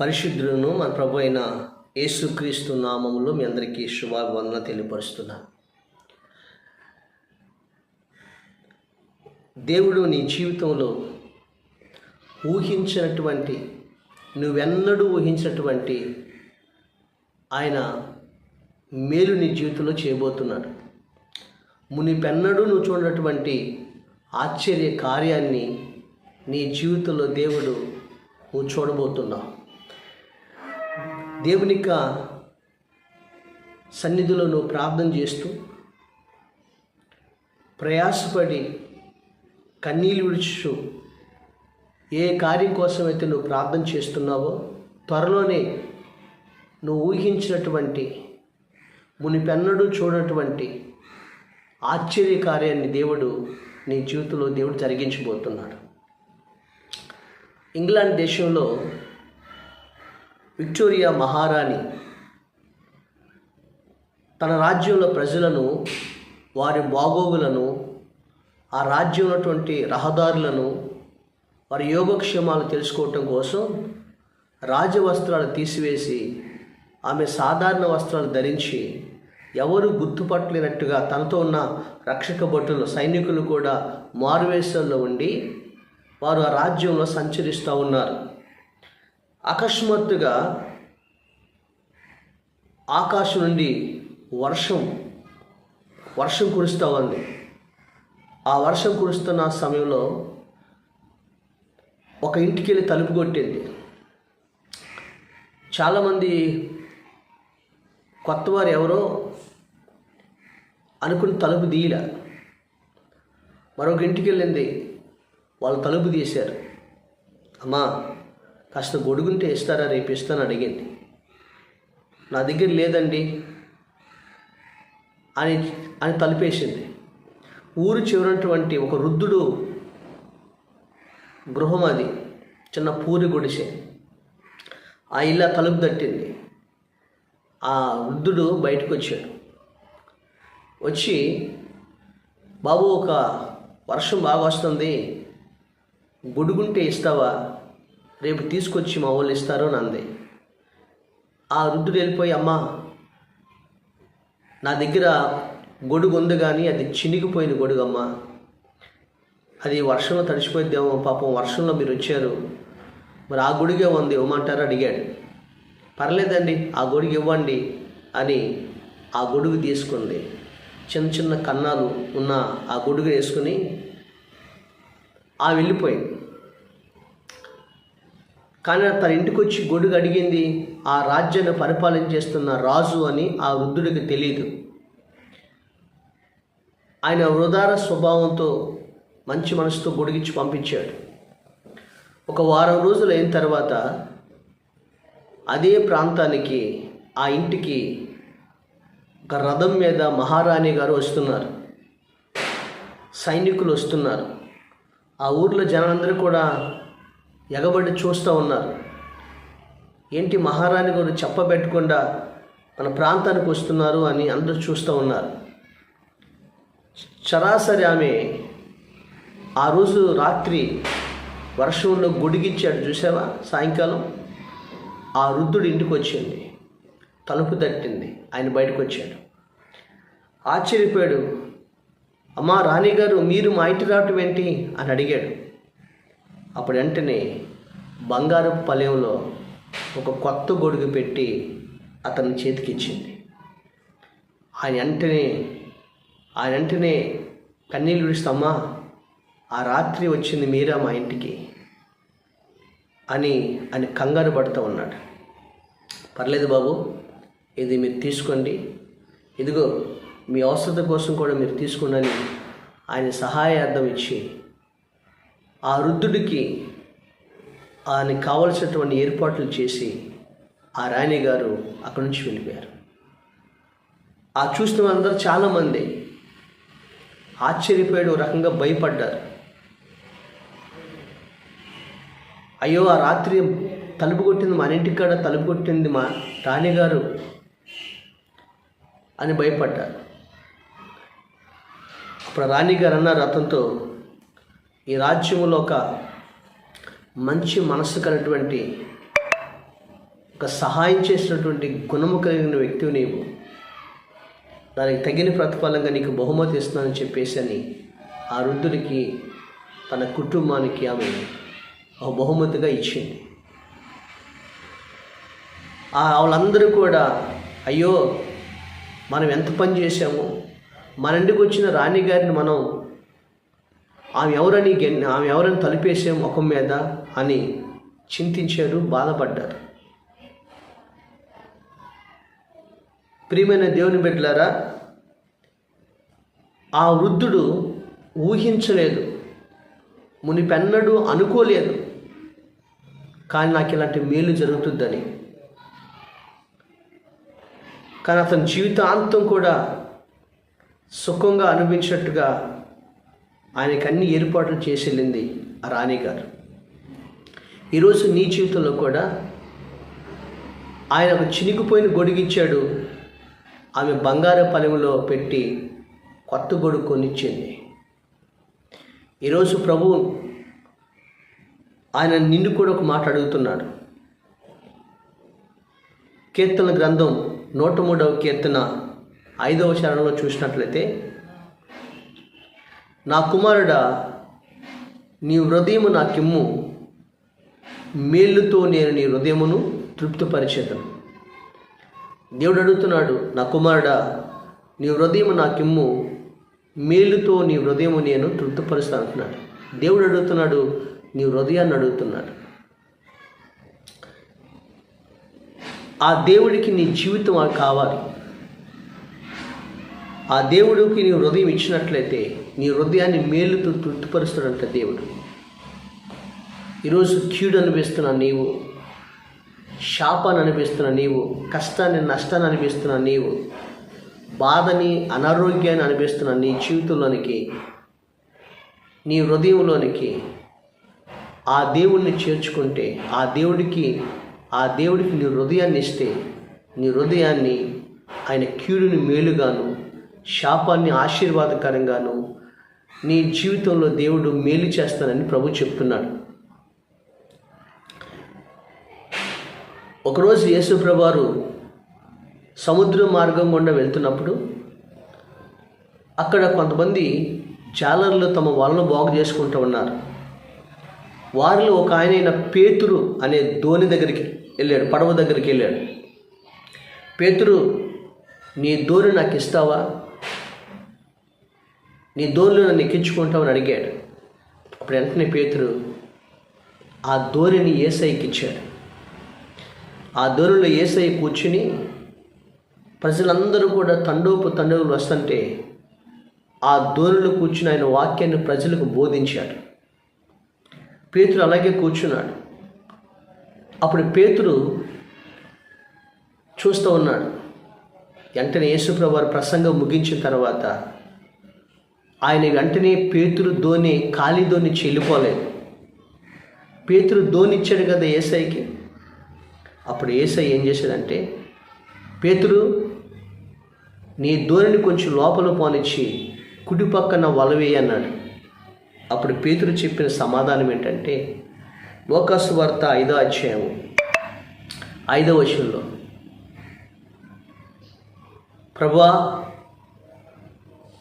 పరిశుద్ధులను మన ప్రభు అయిన యేసుక్రీస్తు నామములో మీ అందరికీ శుభాభివందన తెలియపరుస్తున్నాను. దేవుడు నీ జీవితంలో ఊహించినటువంటి నువ్వెన్నడూ ఊహించినటువంటి ఆయన మేలు నీ జీవితంలో చేయబోతున్నాడు. మునిపెన్నడూ నువ్వు చూడనటువంటి ఆశ్చర్య కార్యాన్ని నీ జీవితంలో దేవుడు నువ్వు చూడబోతున్నావు. దేవుని యొక్క సన్నిధిలో నువ్వు ప్రార్థన చేస్తూ ప్రయాసపడి కన్నీళ్ళు విడుచు ఏ కార్యం కోసమైతే నువ్వు ప్రార్థన చేస్తున్నావో త్వరలోనే నువ్వు ఊహించినటువంటి మునిపెన్నడూ చూడనటువంటి ఆశ్చర్య కార్యాన్ని దేవుడు నీ జీవితంలో దేవుడు జరిగించబోతున్నాడు. ఇంగ్లాండ్ దేశంలో విక్టోరియా మహారాణి తన రాజ్యంలో ప్రజలను వారి బాగోగులను ఆ రాజ్యం ఉన్నటువంటి రహదారులను వారి యోగక్షేమాలు తెలుసుకోవటం కోసం రాజవస్త్రాలు తీసివేసి ఆమె సాధారణ వస్త్రాలు ధరించి ఎవరు గుర్తుపట్టలేనట్టుగా తనతో ఉన్న రక్షక భటులు సైనికులు కూడా మారువేషంలో ఉండి వారు ఆ రాజ్యంలో సంచరిస్తూ ఉన్నారు. అకస్మాత్తుగా ఆకాశం నుండి వర్షం వర్షం కురుస్తూ ఉంది. ఆ వర్షం కురుస్తున్న సమయంలో ఒక ఇంటికి వెళ్ళి తలుపు కొట్టింది. చాలామంది కొత్తవారు ఎవరో అనుకుని తలుపు తీయలే. మరొక ఇంటికి వెళ్ళింది వాళ్ళు తలుపు తీశారు. అమ్మా కాస్త గొడుగుంటే ఇస్తారా రేపు ఇస్తాను అడిగింది. నా దగ్గర లేదండి అని అని తలుపేసింది. ఊరు చివరినటువంటి ఒక వృద్ధుడు గృహం అది చిన్న పూరి గుడిసె. ఆ ఇల్లు తలుపు తట్టింది. ఆ వృద్ధుడు బయటకు వచ్చాడు వచ్చి బాబు ఒక వర్షం బాగా వస్తుంది. గొడుగుంటే ఇస్తావా? రేపు తీసుకొచ్చి మా వాళ్ళు ఇస్తారు అని అంది. ఆ వృద్ధుడు వెళ్ళిపోయి అమ్మా నా దగ్గర గొడుగు ఉంది కానీ అది చినిగిపోయిన గొడుగు అది వర్షంలో తడిచిపోయిద్దేమో పాపం వర్షంలో మీరు వచ్చారు. మరి ఆ గొడుగే ఉంది ఇవ్వమంటారు? అడిగాడు. పర్లేదండి ఆ గొడుగు ఇవ్వండి అని ఆ గొడుగు తీసుకుంది. చిన్న చిన్న కన్నాలు ఉన్న ఆ గొడుగు వేసుకుని ఆ వెళ్ళిపోయింది. కానీ తన ఇంటికి వచ్చి గొడుగు అడిగింది ఆ రాజ్యాన్ని పరిపాలన చేస్తున్న రాజు అని ఆ వృద్ధుడికి తెలియదు ఆయన వృధార స్వభావంతో మంచి మనసుతో గొడిగిచ్చి పంపించాడు. ఒక వారం రోజులు అయిన తర్వాత అదే ప్రాంతానికి ఆ ఇంటికి ఒక రథం మీద మహారాణి గారు వస్తున్నారు. సైనికులు వస్తున్నారు. ఆ ఊర్లో జనాలందరూ కూడా ఎగబడి చూస్తూ ఉన్నారు. ఏంటి మహారాణి గారు చెప్పబెట్టకుండా మన ప్రాంతానికి వస్తున్నారు అని అందరూ చూస్తూ ఉన్నారు. సరాసరి ఆమె ఆ రోజు రాత్రి వర్షంలో గుడిగిచ్చాడు చూసావా? సాయంకాలం ఆ వృద్ధుడు ఇంటికి వచ్చింది. తలుపు తట్టింది. ఆయన బయటకు వచ్చాడు. ఆశ్చర్యపోయాడు. అమ్మా రాణిగారు మీరు మా ఇంటి రావటం ఏంటి? అని అడిగాడు. అప్పుడు వెంటనే బంగారు పలెంలో ఒక కొత్త గొడుగు పెట్టి అతని చేతికిచ్చింది. ఆయన వెంటనే ఆయన వెంటనే కన్నీళ్ళు విడుస్తామా ఆ రాత్రి వచ్చింది మీరా మా ఇంటికి? అని అని కంగారు పడుతూ ఉన్నాడు. పర్లేదు బాబు ఇది మీరు తీసుకోండి. ఇదిగో మీ అవసరత కోసం కూడా మీరు తీసుకోండి ఆయన సహాయార్థం ఇచ్చి ఆ వృద్ధుడికి ఆయనకి కావలసినటువంటి ఏర్పాట్లు చేసి ఆ రాణి గారు అక్కడి నుంచి వెళ్ళిపోయారు. ఆ చూసిన వాళ్ళందరూ చాలామంది ఆశ్చర్యపోయాడు రకంగా భయపడ్డారు. అయ్యో ఆ రాత్రి తలుపు కొట్టింది మా ఇంటికాడ తలుపు కొట్టింది మా రాణిగారు అని భయపడ్డారు. అప్పుడు రాణిగారు అన్నారు అతనితో ఈ రాజ్యంలో ఒక మంచి మనస్సు కలిగినటువంటి ఒక సహాయం చేసినటువంటి గుణము కలిగిన వ్యక్తివి నీవు. దానికి తగిన ప్రతిఫలంగా నీకు బహుమతి ఇస్తున్నానని చెప్పేసి అని ఆ వృద్ధుడికి తన కుటుంబానికి ఆమె ఒక బహుమతిగా ఇచ్చింది. ఆ వాళ్ళందరూ కూడా అయ్యో మనం ఎంత పని చేశాము? మన ఇంటికి వచ్చిన రాణి గారిని మనం ఆమె ఎవరని ఆమె ఎవరని తలిపేసే ముఖం మీద అని చింతించారు బాధపడ్డారు ప్రియమైన దేవుని బిడ్డలారా ఆ వృద్ధుడు ఊహించలేదు మునిపెన్నడు అనుకోలేదు కానీ నాకు ఇలాంటి మేలు జరుగుతుందని. కానీ అతని జీవితాంతం కూడా సుఖంగా అనిపించినట్టుగా ఆయనకు అన్ని ఏర్పాట్లు చేసి వెళ్ళింది రాణి గారు. ఈరోజు నీ జీవితంలో కూడా ఆయన ఒక చినిగిపోయిన గొడుగిచ్చాడు ఆమె బంగారు పలెములో పెట్టి కొత్త గొడుగు కొనిచ్చింది. ఈరోజు ప్రభు ఆయన నిన్ను కూడా ఒక మాట అడుగుతున్నాడు. కీర్తన గ్రంథం నూట మూడవ కీర్తన ఐదవ చరణంలో చూసినట్లయితే నా కుమారుడా నీ హృదయము నా కిమ్ము. మేలుతో నేను నీ హృదయమును తృప్తిపరిచేదను. దేవుడు అడుగుతున్నాడు నా కుమారుడా నీ హృదయము నా కిమ్ము. మేలుతో నీ హృదయము నేను తృప్తిపరుస్తాను అంటున్నాడు. దేవుడు అడుగుతున్నాడు నీ హృదయాన్ని అడుగుతున్నాడు. ఆ దేవుడికి నీ జీవితం కావాలి. ఆ దేవుడికి నీ హృదయం ఇచ్చినట్లయితే నీ హృదయాన్ని మేలుతో తృప్తిపరుస్తాడంట దేవుడు. ఈరోజు కీడు అనిపిస్తున్న నీవు శాపాన్ని అనిపిస్తున్న నీవు కష్టాన్ని నష్టాన్ని అనిపిస్తున్న నీవు బాధని అనారోగ్యాన్ని అనిపిస్తున్న నీ జీవితంలోనికి నీ హృదయంలోనికి ఆ దేవుణ్ణి చేర్చుకుంటే ఆ దేవుడికి ఆ దేవుడికి నీ హృదయాన్ని ఇస్తే నీ హృదయాన్ని ఆయన కీడుని మేలుగాను శాపాన్ని ఆశీర్వాదకరంగాను నీ జీవితంలో దేవుడు మేలు చేస్తానని ప్రభు చెప్తున్నాడు. ఒకరోజు యేసుప్రభువారు సముద్ర మార్గం గుండా వెళ్తున్నప్పుడు అక్కడ కొంతమంది జాలర్లు తమ వలను బాగు చేసుకుంటూ ఉన్నారు. వారిలో ఒక ఆయన అయిన పేతురు అనే ధోని దగ్గరికి వెళ్ళాడు పడవ దగ్గరికి వెళ్ళాడు. పేతురు నీ ధోని నాకు ఇస్తావా? నీ ధోనిలో నన్ను ఎక్కించుకుంటామని అడిగాడు. అప్పుడు వెంటనే పేతురు ఆ దోరిని ఏసైకిచ్చాడు ఆ దోరిలో ఏసై కూర్చుని ప్రజలందరూ కూడా తండోపు తండోపులు వస్తుంటే ఆ దోరిలో కూర్చుని ఆయన వాక్యాన్ని ప్రజలకు బోధించాడు. పేతురు అలాగే కూర్చున్నాడు. అప్పుడు పేతురు చూస్తూ ఉన్నాడు. వెంటనే యేసుప్రభు ప్రసంగం ముగించిన తర్వాత ఆయన వెంటనే పేతురు ధోని ఖాళీ ధోని చెల్లిపోలేదు. పేతురు ధోని ఇచ్చాడు కదా ఏసైకి. అప్పుడు ఏసై ఏం చేశాడంటే పేతురు నీ ధోనిని కొంచెం లోపల పోనిచ్చి కుడి పక్కన వలవేయి అన్నాడు. అప్పుడు పేతురు చెప్పిన సమాధానం ఏంటంటే లోకాసు వార్త ఐదో అధ్యాయం ఐదో వచనంలో ప్రభా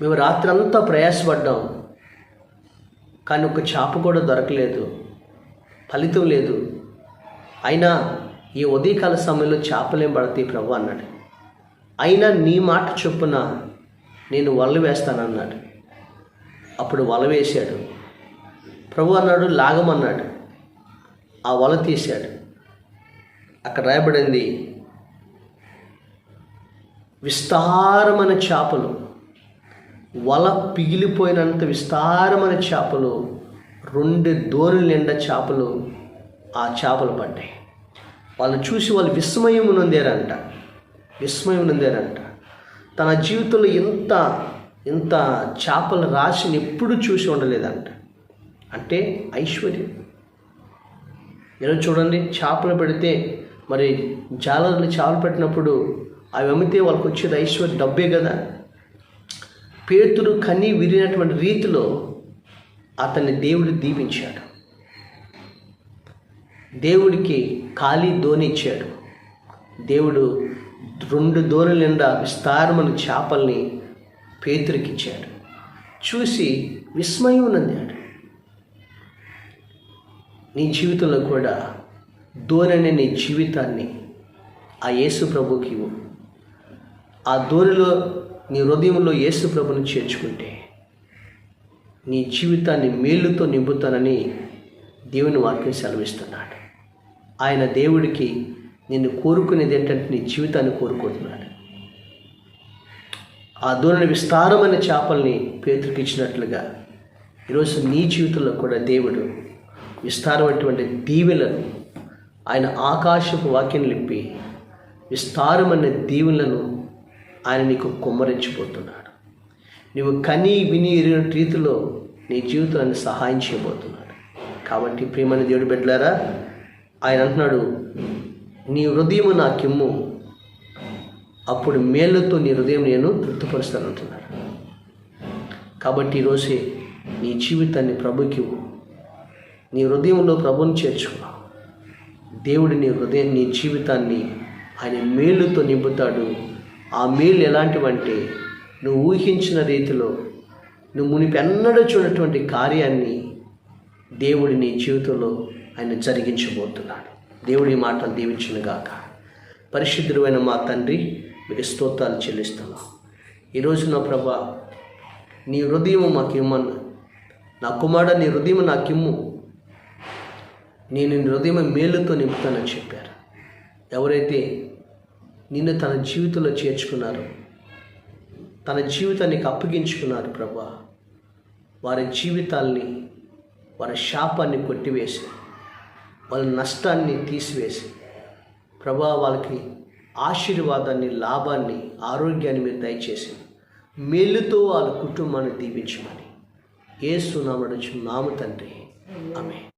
మేము రాత్రంతా ప్రయాసపడ్డాం. కానీ ఒక చేప కూడా దొరకలేదు. ఫలితం లేదు. అయినా ఈ ఉదయకాల సమయంలో చేపలేం పడతాయి ప్రభు అన్నాడు. అయినా నీ మాట చొప్పున నేను వల వేస్తానన్నాడు అప్పుడు వల వేశాడు. ప్రభు అన్నాడు లాగమన్నాడు. ఆ వల తీశాడు. అక్కడ రాయబడింది విస్తారమైన చేపలు. వల పిగిలిపోయినంత విస్తారమైన చేపలు రెండు దోరుల నిండా చేపలు ఆ చేపలు పడ్డాయి. వాళ్ళు చూసి వాళ్ళు విస్మయం నొందారంట. విస్మయం నొందారంట. తన జీవితంలో ఇంత ఇంత చేపల రాశిని ఎప్పుడు చూసి ఉండలేదంట. అంటే ఐశ్వర్యం. ఈరోజు చూడండి చేపలు పెడితే మరి జాలర్లు చేపలు పెట్టినప్పుడు అవి అమ్మితే వాళ్ళకి వచ్చేది ఐశ్వర్యం డబ్బే కదా. పేతురు కని విరిగినటువంటి రీతిలో అతన్ని దేవుడు దీవించాడు. దేవుడికి ఖాళీ ధోని ఇచ్చాడు. దేవుడు రెండు దోణుల నిండా విస్తారమైన చేపల్ని పేతురికిచ్చాడు చూసి విస్మయం నందాడు. నీ జీవితంలో కూడా దోననే నీ జీవితాన్ని ఆ యేసు ప్రభుకి ఇవ్వు. ఆ దోరిలో నీ హృదయంలో యేసు ప్రభుని చేర్చుకుంటే నీ జీవితాన్ని మేలుతో నింపుతానని దేవుని వాక్యం సెలవిస్తున్నాడు. ఆయన దేవుడికి నిన్ను కోరుకునేది ఏంటంటే నీ జీవితాన్ని కోరుకుంటున్నాడు. ఆ దూరని విస్తారమైన చేపల్ని పేతురికి ఇచ్చినట్లుగా ఈరోజు నీ జీవితంలో కూడా దేవుడు విస్తారమైనటువంటి దీవెలను ఆయన ఆకాశపు వాక్యం లిప్పి విస్తారమైన దీవులను ఆయన నీకు కుమ్మరించిపోతున్నాడు. నువ్వు కని విని ఎరిగిన రీతిలో నీ జీవితాన్ని సహాయం చేయబోతున్నాడు. కాబట్టి ప్రియమైన దేవుడు బిడ్డలారా ఆయన అంటున్నాడు నీ హృదయము నాకిమ్ము అప్పుడు మేళ్ళతో నీ హృదయం నేను తృప్తిపరుస్తాను అంటున్నాడు. కాబట్టి ఈరోజే నీ జీవితాన్ని ప్రభుకి నీ హృదయంలో ప్రభుని చేర్చుకో. దేవుడి నీ హృదయం నీ జీవితాన్ని ఆయన మేలుతో నింపుతాడు. ఆ మేలు ఎలాంటివంటే నువ్వు ఊహించిన రీతిలో నువ్వు మునిపెన్నడూ చూడటువంటి కార్యాన్ని దేవుడి నీ జీవితంలో ఆయన జరిగించబోతున్నాడు. దేవుడి మాటలు దీవించునుగాక పరిశుద్ధుడైన మా తండ్రి మీకు స్తోత్రాలు చెల్లిస్తున్నాం. ఈరోజు నా ప్రభా నీ హృదయం మాకు ఇమ్మన్న నా కుమారుడు నీ హృదయం నాకిమ్ము. నేను హృదయం మేలుతో నింపుతానని చెప్పారు. ఎవరైతే నిన్ను తన జీవితంలో చేర్చుకున్నారు. తన జీవితానికి అప్పగించుకున్నారు ప్రభా. వారి జీవితాల్ని వారి శాపాన్ని కొట్టివేసి వాళ్ళ నష్టాన్ని తీసివేసి ప్రభా వాళ్ళకి ఆశీర్వాదాన్ని లాభాన్ని ఆరోగ్యాన్ని మీరు దయచేసి మేలుతో వాళ్ళ కుటుంబాన్ని దీవించమని. ఏ సునామడు నాము తండ్రి. ఆమె